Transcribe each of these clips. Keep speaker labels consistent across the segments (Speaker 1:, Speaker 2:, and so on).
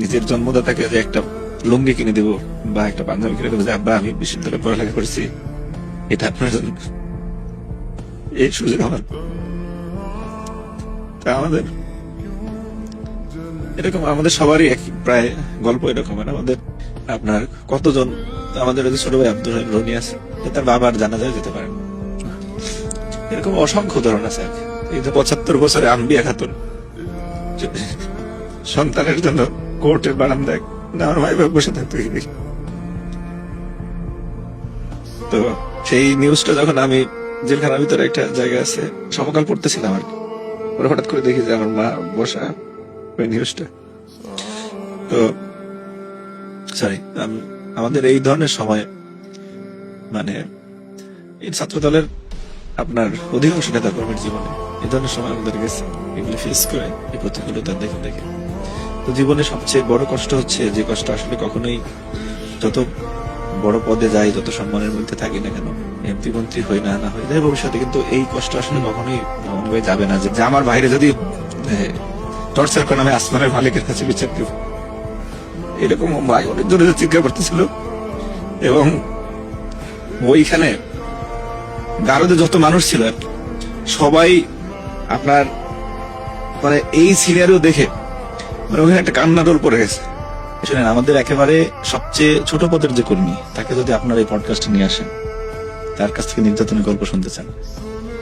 Speaker 1: নিজের জন্মদাতাকে যে একটা লুঙ্গি কিনে দেবো বা একটা পাঞ্জাবি কিনে দেবো, যে আব্বা আমি বিশ্ববিদ্যালয়ে পড়ালেখা করছি, এটা আপনার জন্য। এই সুযোগ আমার। তা আমাদের, এরকম আমাদের সবারই এক প্রায় গল্প এরকমের। আমাদের আপনার কতজন, আমাদের ছোট ভাই আব্দুল রনি আছে তার বাবার জানা যায় যেতে পারেন। এরকম অসংখ্য উদাহরণ আছে। এই যে পঁচাত্তর বছরে আম্বিয়া খাতুন, সন্তানের জন্য কোর্টের বারান্দায় আমার ভাই বাবা বসে থাকতো। তো সেই নিউজটা যখন আমি জেলখানার ভিতরে একটা জায়গা আছে, সমকাল পড়তেছিলাম আর কি। হঠাৎ করে দেখি যে আমার মা বসা ওই নিউজটা তো সরি আমাদের এই ধরনের সময় মানে এই ছাত্র দলের আপনার অধিকাংশ নেতা কর্মীর জীবনে এই ধরনের সময় আমাদের গেছে। এগুলো ফেস করে এই প্রতিকূলতা দেখে দেখে। তো জীবনে সবচেয়ে বড় কষ্ট হচ্ছে যে কষ্ট আসলে কখনোই যত বড় পদে যাই, যত সম্মানের মধ্যে থাকি না কেন এমপি মন্ত্রী হই না না হই, যাই ভবিষ্যতে, কিন্তু এই কষ্ট আসলে কখনোই অনুভবে যাবে না যে আমার বাইরে যদি টর্চার করে আমি আসমানের মালিকের কাছে বিচার দেব। এরকম ভাই অনেক জোরে চিৎকার করতেছিল। এবং ওইখানে গারদে যত মানুষ ছিল সবাই আপনার মানে এই সিনারিও দেখে মানে ওখানে একটা কান্না রোল পড়ে গেছে। শুনেন, আমাদের একেবারে সবচেয়ে ছোট পদের যে কর্মী, তাকে যদি আপনার এই পডকাস্টে নিয়ে আসেন, তার কাছ থেকে নির্যাতনের গল্প শুনতে চান।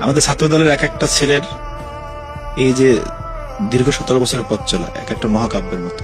Speaker 1: আমাদের ছাত্র দলের এক একটা ছেলের এই যে দীর্ঘ সতেরো বছরের পথ চলা, এক একটা মহাকাব্যের মতো।